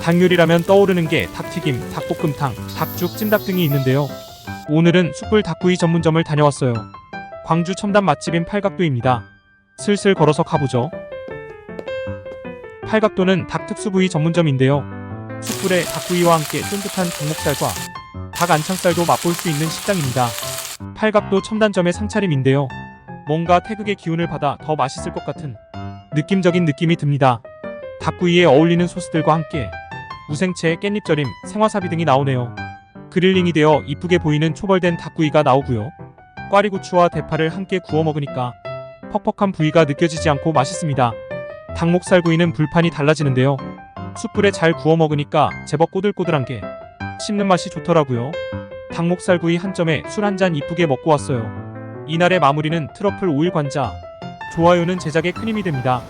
닭요리라면 떠오르는 게 닭튀김, 닭볶음탕, 닭죽, 찜닭 등이 있는데요. 오늘은 숯불 닭구이 전문점을 다녀왔어요. 광주 첨단 맛집인 팔각도입니다. 슬슬 걸어서 가보죠. 팔각도는 닭 특수 부위 전문점인데요. 숯불에 닭구이와 함께 쫀득한 닭목살과 닭 안창살도 맛볼 수 있는 식당입니다. 팔각도 첨단점의 상차림인데요. 뭔가 태극의 기운을 받아 더 맛있을 것 같은 느낌적인 느낌이 듭니다. 닭구이에 어울리는 소스들과 함께 무생채, 깻잎절임, 생와사비 등이 나오네요. 그릴링이 되어 이쁘게 보이는 초벌된 닭구이가 나오고요. 꽈리고추와 대파를 함께 구워 먹으니까 퍽퍽한 부위가 느껴지지 않고 맛있습니다. 닭목살 구이는 불판이 달라지는데요. 숯불에 잘 구워 먹으니까 제법 꼬들꼬들한 게 씹는 맛이 좋더라고요. 닭목살 구이 한 점에 술 한 잔 이쁘게 먹고 왔어요. 이날의 마무리는 트러플 오일 관자. 좋아요는 제작에 큰 힘이 됩니다.